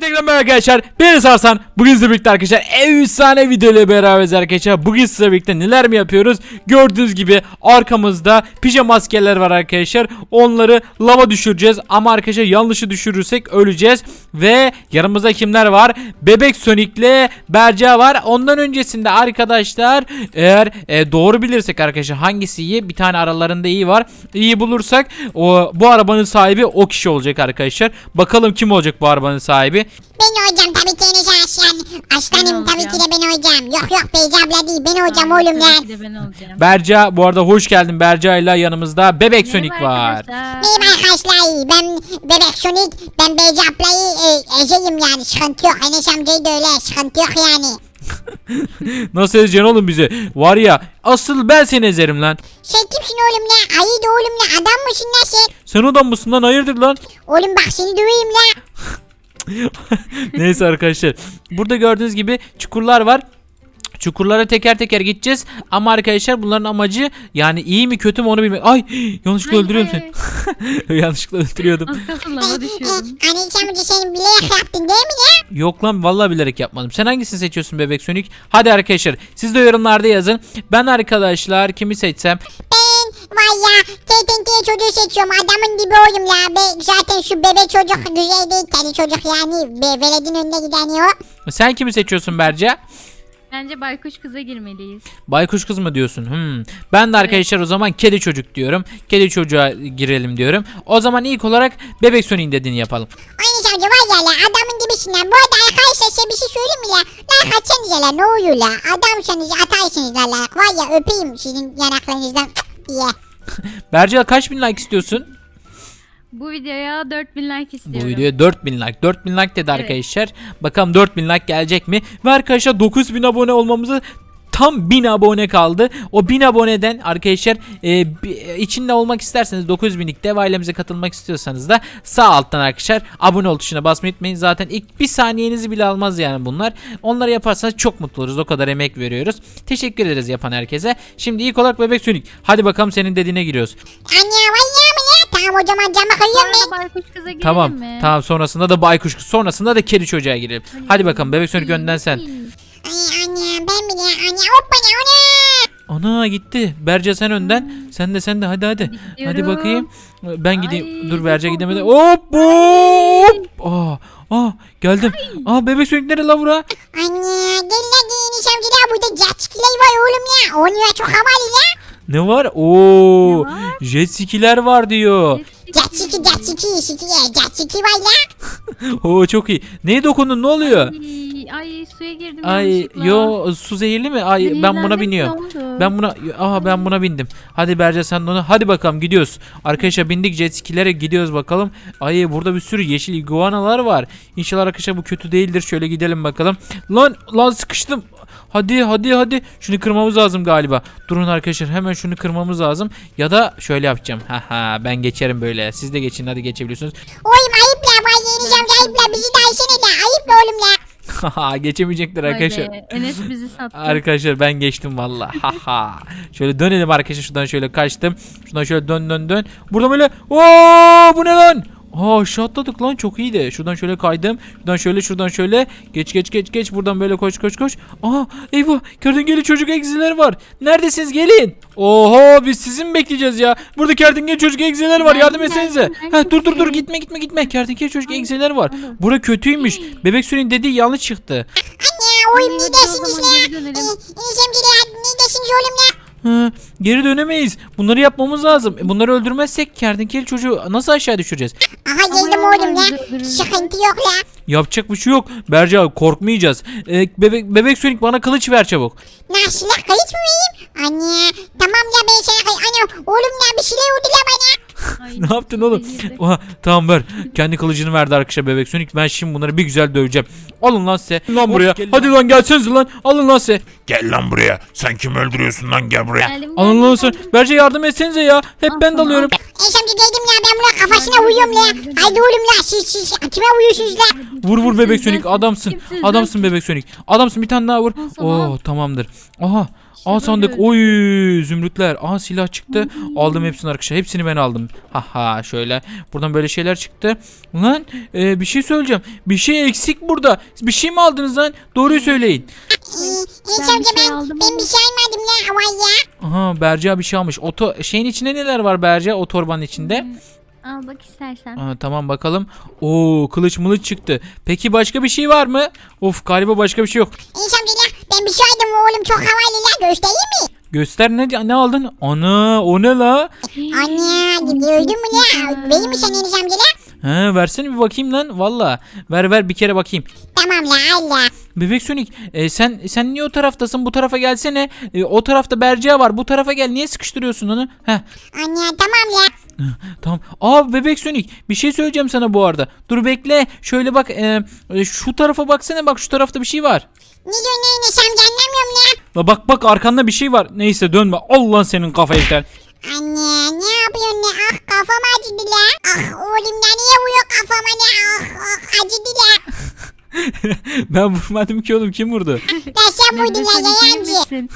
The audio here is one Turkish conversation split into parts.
tekrar merhaba arkadaşlar. Ben Sarsan. Bugün sizle birlikte arkadaşlar efsane video ile beraberiz arkadaşlar. Bugün sizle birlikte neler mi yapıyoruz? Gördüğünüz gibi arkamızda pijama askerler var arkadaşlar. Onları lava düşüreceğiz. Ama arkadaşlar yanlışı düşürürsek öleceğiz. Ve yanımızda kimler var? Bebek Sonic'le Berca var. Ondan öncesinde arkadaşlar eğer e, doğru bilirsek arkadaşlar hangisi iyi? Bir tane aralarında iyi var. İyi bulursak o bu arabanın sahibi o kişi olacak arkadaşlar. Bakalım kim olacak bu arabanın sahibi? Ben hocam tabii ki Enes Aslan. Aslanım tabii ki de ben hocam. Yok yok Beyza abla değil ben hocam oğlum Tabii lan. ki de ben olacağım. Berca bu arada hoş geldin Berca ile yanımızda Bebek Sonic Merhaba var. arkadaşlar. Merhaba arkadaşlar ben Bebek Sonic ben Beyza ablayı e, ezeyim yani sıkıntı yok. Enes amcayı da öyle sıkıntı yok yani. Nasıl ezeceksin oğlum bizi? Var ya asıl ben seni ezerim lan. Sen kimsin oğlum lan? Ayı da oğlum lan adam mısın lan sen? Sen adam mısın lan hayırdır lan? Oğlum bak seni döveyim lan. Neyse arkadaşlar. Burada gördüğünüz gibi çukurlar var. Çukurlara teker teker gideceğiz. Ama arkadaşlar bunların amacı yani iyi mi kötü mü onu bilmek. Ay yanlışlıkla öldürüyorum seni. yanlışlıkla öldürüyordum. Lava düşüyordum. Amca sen bilerek yaptın değil mi lan? Yok lan vallahi bilerek yapmadım. Sen hangisini seçiyorsun bebek Sonic? Hadi arkadaşlar siz de yorumlarda yazın. Ben arkadaşlar kimi seçsem? Ya TTT çocuğu seçiyorum adamın dibi oğlum la. Be, zaten şu bebe çocuk güzel değil kedi çocuk yani. Be, veledin önüne giden o. Sen kimi seçiyorsun Berca? Bence baykuş kıza girmeliyiz. Baykuş kız mı diyorsun? Hmm. Ben de arkadaşlar o zaman kedi çocuk diyorum. Kedi çocuğa girelim diyorum. O zaman ilk olarak bebek Sonic'in dediğini yapalım. Aynı amca var ya la adamın dibisinden. Bu arada arkadaşlar size bir şey söyleyeyim mi la? Like atsanıza la ne oluyor la? Adamsanız atarsınız la like. Var ya öpeyim sizin yanaklarınızdan cık diye. Berca kaç bin like istiyorsun? Bu videoya 4000 like Bu istiyorum. videoya 4000 like. 4000 like dedi Evet. arkadaşlar. Bakalım 4000 like gelecek mi? Ve arkadaşlar 9000 abone olmamızı tam 1000 abone kaldı. O 1000 aboneden arkadaşlar e, bi- içinde olmak isterseniz 9000'lik dev ailemize katılmak istiyorsanız da sağ alttan arkadaşlar abone ol tuşuna basmayı unutmayın. Zaten ilk bir saniyenizi bile almaz yani bunlar. Onları yaparsanız çok mutlu oluruz. O kadar emek veriyoruz. Teşekkür ederiz yapan herkese. Şimdi ilk olarak bebek sönük. Hadi bakalım senin dediğine giriyoruz. Anne mı la? Tamam zaman camı kırıyorum ben. Sonra baykuş kıza girelim Tamam. mi? Tamam sonrasında da baykuş sonrasında da kedi çocuğa girelim. Hadi bakalım bebek sönük önden sen. Ay anne ben bile anne hoppa ne ona. Ana gitti. Berce sen önden. Sen de sen de hadi hadi. Hadi gidiyorum. bakayım. Ben gideyim. Ay, Dur Berce çok gidemedi. Hop hop. Aa, aa geldim. Aa bebek sönük nereye la bura? Anne gel la giyiniş amca la burada jet ski'ler var oğlum la. Onu çok havalı la. Ne var? Oo, Ne var? jet skiler var diyor. Jet ski jet ski ski jet ski var la. Oo çok iyi. Neye dokundun? Ne oluyor? Ay, suya girdim Ay yanlışlıkla. yo su zehirli mi? Ay ben buna Zehirlendim, biniyorum. ne oldu? Ben buna aha ben buna bindim. Hadi Berce sen de ona. Hadi bakalım gidiyoruz. Arkadaşlar bindik jet skilere gidiyoruz bakalım. Ay burada bir sürü yeşil iguanalar var. İnşallah arkadaşlar bu kötü değildir. Şöyle gidelim bakalım. Lan lan sıkıştım. Hadi hadi hadi. Şunu kırmamız lazım galiba. Durun arkadaşlar hemen şunu kırmamız lazım. Ya da şöyle yapacağım. Haha ben geçerim böyle. Siz de geçin hadi geçebiliyorsunuz. Oğlum ayıp la var giyiniş amca ayıp la bizi de aysene la. Ayıp la oğlum la. Haha geçemeyecekler Vay arkadaşlar. be, Enes bizi sattı. Arkadaşlar ben geçtim valla. Haha. şöyle dönelim arkadaşlar şuradan şöyle kaçtım. Şuradan şöyle dön dön dön. Burada böyle. Oo bu ne lan? Aa aşağı atladık lan çok iyiydi. Şuradan şöyle kaydım. Şuradan şöyle şuradan şöyle. Geç geç geç geç. Buradan böyle koş koş koş. Aa eyvah. Kertenkele çocuk egziler var. Neredesiniz gelin. Oho biz sizi mi bekleyeceğiz ya? Burada kertenkele çocuk egziler var. Yardım etsenize. Ha dur dur dur gitme gitme gitme. Kertenkele çocuk egziler var. oğlum. Bura kötüymüş. Bebek suyunun dediği yanlış çıktı. Anne oğlum Hadi ne dersiniz la? Ee, ne dersiniz oğlum la? Hı, geri dönemeyiz. Bunları yapmamız lazım. E, Bunları öldürmezsek kertenkele çocuğu nasıl aşağı düşüreceğiz? Aha geldim ya, oğlum öldürürler. Sıkıntı yok la. Yapacak bir şey yok. Berca korkmayacağız. E, bebek bebek Sonic bana kılıç ver çabuk. Nasıl kayıt mı vereyim? Anne tamam la ben sana kayıt. Anne oğlum la bir şeyler oldu la bana. Ay, ne yaptın oğlum? Oha, tamam ver. Kendi kılıcını verdi arkadaşlar bebek Sonic. Ben şimdi bunları bir güzel döveceğim. Alın lan size. Lan buraya. Hadi lan gelsenize lan. Alın lan size. Gel lan buraya. Sen kimi öldürüyorsun lan gel buraya. Geldim, Alın geldim, lan size. geldim. Berca yardım etsenize ya. Hep ben dalıyorum. Enes amca geldim la ben buna kafasına vuruyorum la. Haydi oğlum la siz siz kime vuruyorsunuz la? Vur vur bebek Sonic lan? adamsın. Adamsın lan? bebek Sonic. Adamsın bir tane daha vur. Oo tamamdır. Aha İşte Aa sandık. Oy zümrütler. Aa silah çıktı. Aldım hepsini arkadaşlar. Hepsini ben aldım. Haha şöyle. Buradan böyle şeyler çıktı. Lan e, bir şey söyleyeceğim. Bir şey eksik burada. Bir şey mi aldınız lan? Doğruyu söyleyin. Enes Ben bir amca şey ben, aldım ben bir şey almadım ya. Vay ya. Aha Berca bir şey almış. O to- şeyin içinde neler var Berca? O torbanın içinde. Al bak istersen. Aa, tamam bakalım. Oo kılıç mılıç çıktı. Peki başka bir şey var mı? Of galiba başka bir şey yok. La ben bir şey aldım oğlum çok havalı la göstereyim mi? Göster ne ne aldın? Ana o ne la? Anne gördün mü la? Benim mi sen Enes amca la? Ha versene bir bakayım lan. Valla. Ver ver bir kere bakayım. Tamam la al la. Bebek Sonic e, sen sen niye o taraftasın? Bu tarafa gelsene. E, o tarafta Berca var. Bu tarafa gel. Niye sıkıştırıyorsun onu? Heh. Anne tamam la. Tamam. Aa bebek Sonic bir şey söyleyeceğim sana bu arada. Dur bekle. Şöyle bak e, e, şu tarafa baksana bak şu tarafta bir şey var. Ne diyorsun la Enes amca anlamıyorum la. La bak bak arkanda bir şey var. Neyse dönme. Allah senin kafayı ter. Anne ne yapıyorsun la? Ah kafam acıdı la. Ah oğlum la niye vuruyor kafama la? Ah ah acıdı la. ben vurmadım ki oğlum kim vurdu? La sen vurdun iyi yayancı.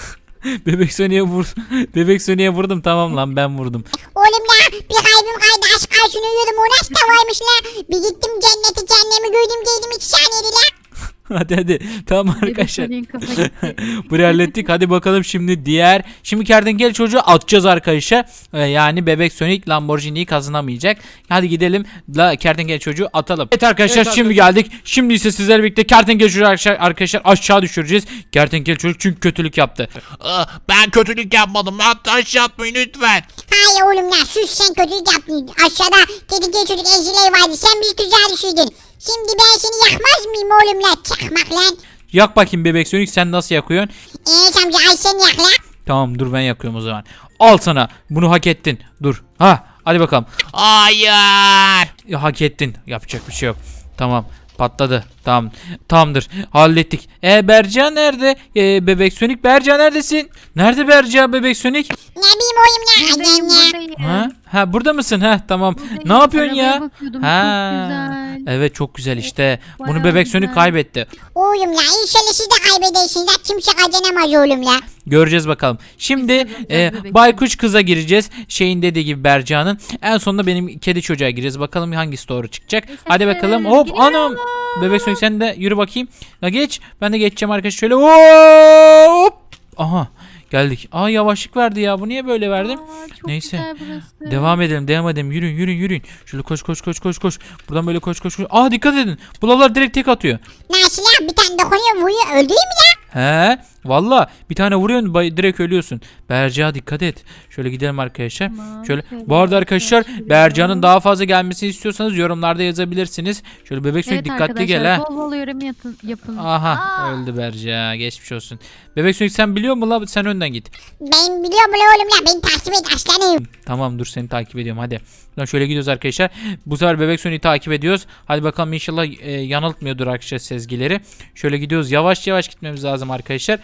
Bebek Sonic'e vur. Bebek Sonic'e vurdum tamam lan ben vurdum. Oğlum la bir kalbim kaydı aşk karşını uyuyordum o nasıl da varmış la. Bir gittim cenneti cehennemi gördüm geldim iki saniyede la. hadi hadi. Tamam arkadaşlar. Burayı hallettik. Hadi bakalım şimdi diğer. Şimdi kertenkele çocuğu atacağız arkadaşlar. Ee, yani bebek Sonic Lamborghini'yi kazanamayacak. Hadi gidelim. La kertenkele çocuğu atalım. Evet arkadaşlar şimdi geldik. Şimdi ise sizlerle birlikte kertenkele çocuğu arkadaşlar, arkadaşlar aşağı düşüreceğiz. Kertenkele çocuk çünkü kötülük yaptı. Aa, ben kötülük yapmadım. Hatta aşağı atmayın lütfen. Hayır oğlum la sus sen kötülük yaptın. Aşağıda tehdit çocuk ezileri vardı sen bizi tuzağa düşürdün. Şimdi ben seni yakmaz mıyım oğlum la? Çakmak lan. Yak bakayım bebek Sonic sen nasıl yakıyorsun? Enes amca ay sen yak la. Tamam dur ben yakıyorum o zaman. Al sana. Bunu hak ettin. Dur. Ha hadi bakalım. Hayır. Ya, hak ettin. Yapacak bir şey yok. Tamam. Patladı. Tamam. Tamamdır. Hallettik. E Berca nerede? E, bebek Sonic Berca neredesin? Nerede Berca bebek Sonic? Ne bileyim oğlum la. Buradayım. Ha? Ha burada mısın? Ha tamam. Buradayım. Ne yapıyorsun Arabaya ya? bakıyordum, Ha. Çok güzel. Evet çok güzel işte. Bunu Bayağı bebek güzel. kaybetti. Oğlum la inşallah siz de kaybedersiniz la. Kimse kazanamaz oğlum la. Göreceğiz bakalım. Şimdi e, baykuş kıza gireceğiz. Şeyin dediği gibi Berca'nın. En sonunda benim kedi çocuğa gireceğiz. Bakalım hangisi doğru çıkacak. Hadi bakalım. Hop Giriyorum. anam. Bebek Sonic sen de yürü bakayım. Ya geç. Ben de geçeceğim arkadaşlar. Şöyle hop. Aha. Geldik. Aa yavaşlık verdi ya. Bu niye böyle verdim? Aa, çok Neyse. güzel burası. Devam edelim, devam edelim. Yürüyün, yürüyün, yürüyün. Şöyle koş, koş, koş, koş, koş. Buradan böyle koş, koş, koş. Aa dikkat edin. Bu lavlar direkt tek atıyor. Nasıl la? Bir tane dokunuyor vuruyor öldürüyor mu la? He, valla bir tane vuruyorsun direkt ölüyorsun. Berca dikkat et. Şöyle gidelim arkadaşlar. Tamam, Şöyle. Bu arada arkadaşlar. Berca'nın daha fazla gelmesini istiyorsanız yorumlarda yazabilirsiniz. Şöyle bebek Sonic Evet dikkatli gel ha. arkadaşlar bol bol yorum yatın, yapın. Aha Aa, öldü Berca. Geçmiş olsun. Bebek Sonic sen biliyor musun la? Sen önden git. Ben biliyorum la oğlum la. Beni takip et aslanım. Tamam dur seni takip ediyorum hadi. Buradan şöyle gidiyoruz arkadaşlar. Bu sefer bebek Sonic'i takip ediyoruz. Hadi bakalım inşallah e, yanıltmıyordur arkadaşlar sezgileri. Şöyle gidiyoruz. Yavaş yavaş gitmemiz lazım arkadaşlar.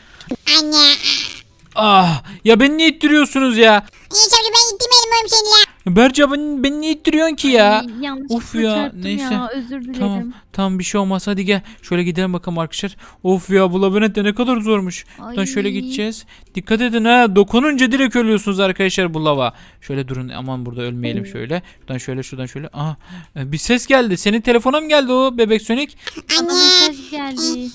Anne. Ah ya beni niye ittiriyorsunuz ya? Enes amca ben ittirmedim oğlum seni la. Berca beni, beni niye ittiriyorsun ki ya? ay, yanlışlıkla Of ya, çarptım neyse. Ya, özür dilerim. Tamam tamam bir şey olmaz hadi gel. Şöyle gidelim bakalım arkadaşlar. Of ya bu labirent de ne kadar zormuş. Buradan şöyle Ay. gideceğiz. Dikkat edin ha dokununca direkt ölüyorsunuz arkadaşlar bu lava. Şöyle durun aman burada ölmeyelim şöyle. Şuradan şöyle şuradan şöyle. Aha bir ses geldi. Senin telefona mı geldi o bebek Sonic? Bana Anne. mesaj geldi.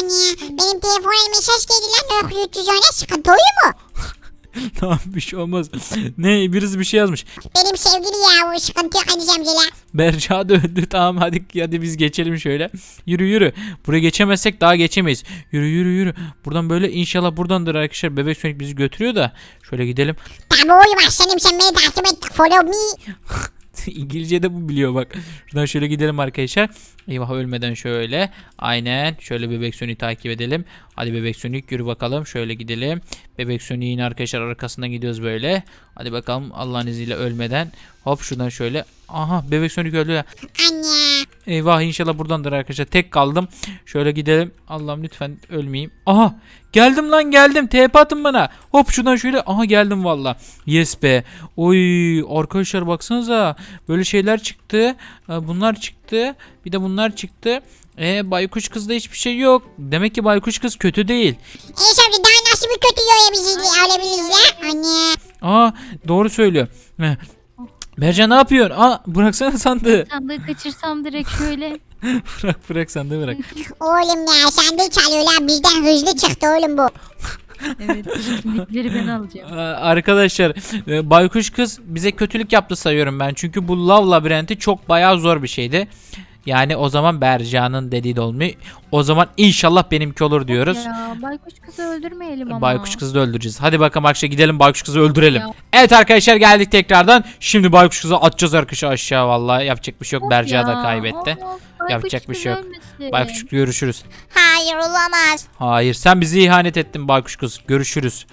Anne benim telefona mesaj geldi lan. Yok 300 öne sıkıntı oluyor mu? tamam bir şey olmaz. ne birisi bir şey yazmış. Benim sevgili ya o sıkıntı yok Enes amca la. Berca da öldü tamam hadi hadi biz geçelim şöyle. Yürü yürü. Buraya geçemezsek daha geçemeyiz. Yürü yürü yürü. Buradan böyle inşallah buradandır arkadaşlar. Bebek Sonic bizi götürüyor da. Şöyle gidelim. Tamam oğlum aslanım sen beni takip et. Follow me. İngilizce de bu biliyor bak. Şuradan şöyle gidelim arkadaşlar. Eyvah ölmeden şöyle. Aynen. Şöyle bebek Sonic'i takip edelim. Hadi bebek Sonic yürü bakalım. Şöyle gidelim. Bebek Sonic'in arkadaşlar arkasından gidiyoruz böyle. Hadi bakalım Allah'ın izniyle ölmeden. Hop şuradan şöyle. Aha bebek Sonic öldü ya. Anne. Eyvah inşallah buradandır arkadaşlar. Tek kaldım. Şöyle gidelim. Allah'ım lütfen ölmeyeyim. Aha geldim lan geldim. TP atın bana. Hop şuradan şöyle. Aha geldim valla. Yes be. Oy arkadaşlar baksanıza. Böyle şeyler çıktı. Ee, Bunlar çıktı. Bir de bunlar çıktı. E baykuş kızda hiçbir şey yok. Demek ki baykuş kız kötü değil. Enes amca daha nasıl bir kötü yoya bizi alabiliriz ya? Anne. Aa doğru söylüyor. Heh. Bercan ne yapıyorsun? Aa bıraksana sandığı. Sandığı kaçırsam direkt şöyle. bırak bırak sandığı bırak. Oğlum ya sen de çalıyorlar bizden hızlı çıktı oğlum bu. Evet. Kimlikleri ben alacağım. Arkadaşlar e, baykuş kız bize kötülük yaptı sayıyorum ben. Çünkü bu lav labirenti çok bayağı zor bir şeydi. Yani o zaman Bercan'ın dediği de olmuyor. O zaman inşallah benimki olur diyoruz. Ya baykuş kızı öldürmeyelim ama. Baykuş kızı da öldüreceğiz. Hadi bakalım arkadaşlar gidelim baykuş kızı öldürelim. Ya. Evet arkadaşlar geldik tekrardan. Şimdi baykuş kızı atacağız arkadaşlar aşağı vallahi. Yapacak bir şey yok. Of Berca da kaybetti. of, baykuş Yapacak bir şey yok. ölmesin. Baykuş görüşürüz. Hayır olamaz. Hayır sen bizi ihanet ettin baykuş kız. Görüşürüz.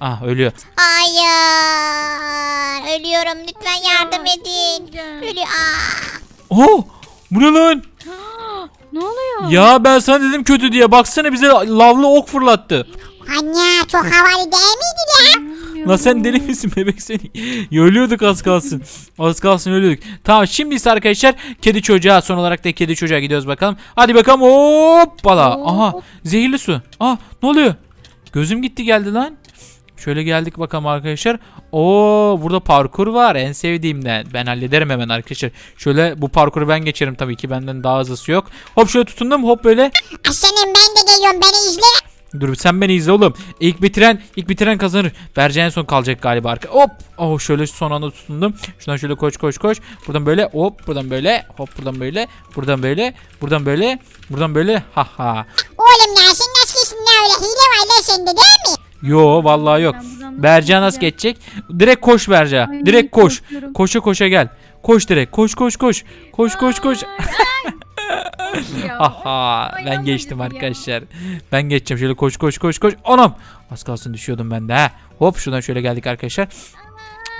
Ah ölüyor. Hayır. Ölüyorum lütfen yardım edin. Ölüyor. Aa. Oh! Bu ne lan? Ne oluyor? Ya ben sana dedim kötü diye. Baksana bize lavlı ok fırlattı. Anne çok havalı değil miydi ya? Lan sen deli misin bebek seni? Ya ölüyorduk az kalsın. Az kalsın ölüyorduk. Tamam şimdi ise arkadaşlar kedi çocuğa son olarak da kedi çocuğa gidiyoruz bakalım. Hadi bakalım hoppala. Hop. Aha zehirli su. Ah ne oluyor? Gözüm gitti geldi lan. Şöyle geldik bakalım arkadaşlar. Oo burada parkur var en sevdiğimden. Ben hallederim hemen arkadaşlar. Şöyle bu parkuru ben geçerim tabii ki benden daha hızlısı yok. Hop şöyle tutundum hop böyle. Aslanım ben de geliyorum beni izle. Dur sen beni izle oğlum. İlk bitiren ilk bitiren kazanır. Berce en son kalacak galiba arka. Hop. Oh şöyle son anda tutundum. Şuradan şöyle koş koş koş. Buradan böyle hop buradan böyle hop buradan böyle buradan böyle buradan böyle buradan böyle ha ha. Oğlum ya sen nasıl ne öyle hile var lan sende değil mi? Yo vallahi yok. Buradan Berca nasıl geçecek? Direkt koş Berca. Ay, Direkt koş. korkuyorum. Koşa koşa gel. Koş direkt. Koş koş koş. Koş koş koş. Aha ben geçtim arkadaşlar. Ben geçeceğim şöyle koş koş koş koş. Anam. Az kalsın düşüyordum ben de ha. Hop şuradan şöyle geldik arkadaşlar.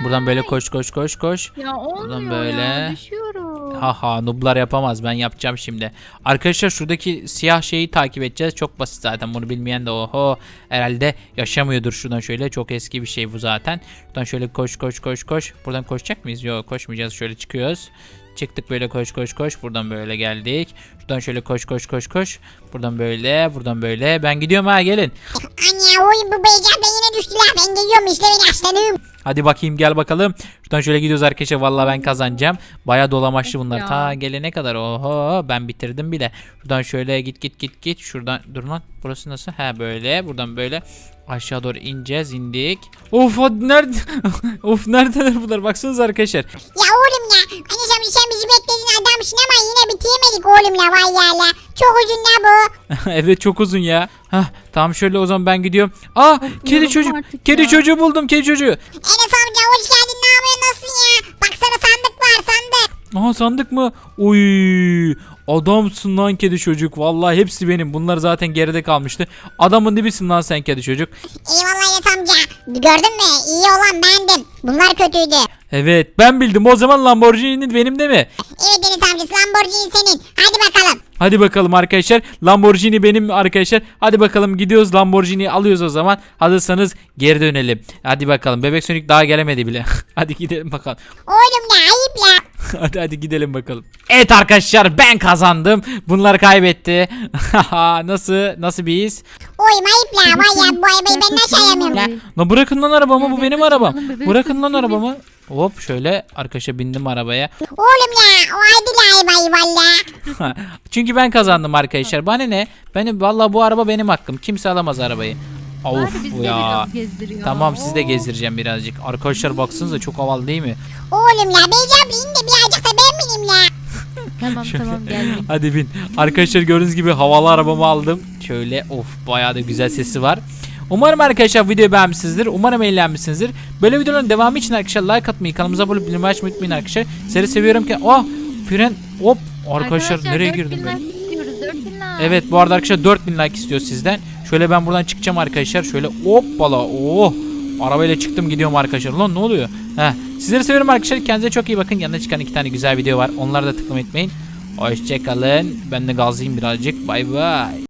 Buradan böyle koş koş koş koş. Ya olmuyor böyle. ya düşüyorum. Haha nublar yapamaz ben yapacağım şimdi. Arkadaşlar şuradaki siyah şeyi takip edeceğiz. Çok basit zaten bunu bilmeyen de oho herhalde yaşamıyordur şuradan şöyle. Çok eski bir şey bu zaten. Buradan şöyle koş koş koş koş. Buradan koşacak mıyız? Yok koşmayacağız şöyle çıkıyoruz. Çıktık böyle koş koş koş. Buradan böyle geldik. Şuradan şöyle koş koş koş koş. Buradan böyle buradan böyle. Ben gidiyorum ha gelin. Anne oğlum bu beycan da yine düştüler ben geliyorum izle beni aslanım. Hadi bakayım gel bakalım. Şuradan şöyle gidiyoruz arkadaşlar. Vallahi ben kazanacağım. Baya dolamaçlı bunlar. ya. Ta gelene kadar. Oho ben bitirdim bile. Şuradan şöyle git git git git. Şuradan dur lan. Burası nasıl? He böyle. Buradan böyle. Aşağı doğru ineceğiz. indik. Of nerede? of neredeler bunlar? Baksanıza arkadaşlar. Ya oğlum ya. Anne sen, sen bizi beklediğin adamsın ama yine bitiremedik oğlum ya vay ya la. Çok uzun la bu. evet çok uzun ya. Hah tamam şöyle o zaman ben gidiyorum. Aa kedi yoruldum çocuk. artık Kedi ya. çocuğu buldum. Kedi çocuğu. Enes amca hoş geldin ne yapıyorsun nasılsın ya? Baksana sandık var sandık. Aha sandık mı? Uy adamsın lan kedi çocuk. Vallahi hepsi benim. Bunlar zaten geride kalmıştı. Adamın dibisin lan sen kedi çocuk. Eyvallah Enes amca. Gördün mü? İyi olan bendim. Bunlar kötüydü. Evet ben bildim. O zaman Lamborghini'nin benim de mi? Evet Enes amcası Lamborghini senin. Hadi bakalım. Hadi bakalım arkadaşlar. Lamborghini benim arkadaşlar. Hadi bakalım gidiyoruz Lamborghini alıyoruz o zaman. Hazırsanız geri dönelim. Hadi bakalım. Bebek Sonic daha gelemedi bile. hadi gidelim bakalım. Oğlum. hadi hadi gidelim bakalım. Evet arkadaşlar ben kazandım. Bunlar kaybetti. nasıl? Nasıl bir his? Oğlum ayıp la. Vay ya bu arabayı ben nasıl ayamıyorum. La bırakın lan arabamı bu benim arabam. Bırakın lan arabamı. Hop şöyle arkadaşa bindim arabaya. Oğlum ya o aydı la arabayı valla. Çünkü ben kazandım arkadaşlar. Bana ne? Benim vallahi bu araba benim hakkım. Kimse alamaz arabayı. Of ya. Tamam sizi de gezdireceğim birazcık. Arkadaşlar baksanıza çok havalı değil mi? Oğlum la Beycan in de birazcık da ben bineyim la. Tamam tamam geldim. Hadi bin. Arkadaşlar gördüğünüz gibi havalı arabamı aldım. Şöyle of bayağı da güzel sesi var. Umarım arkadaşlar videoyu beğenmişsinizdir. Umarım eğlenmişsinizdir. Böyle videoların devamı için arkadaşlar like atmayı, kanalımıza abone olmayı, bildirim açmayı unutmayın arkadaşlar. Seni seviyorum ki. Oh! Fren hop arkadaşlar, nereye 4000 girdim ben? like istiyoruz 4000 like. Evet bu arada arkadaşlar 4000 like istiyor sizden. Şöyle ben buradan çıkacağım arkadaşlar. Şöyle hoppala. Oh! Arabayla çıktım gidiyorum arkadaşlar. Lan ne oluyor? Heh. Sizleri seviyorum arkadaşlar. Kendinize çok iyi bakın. Yanına çıkan iki tane güzel video var. Onları da tıklamayı unutmayın. Hoşçakalın. Ben de gazlayayım birazcık. Bay bay.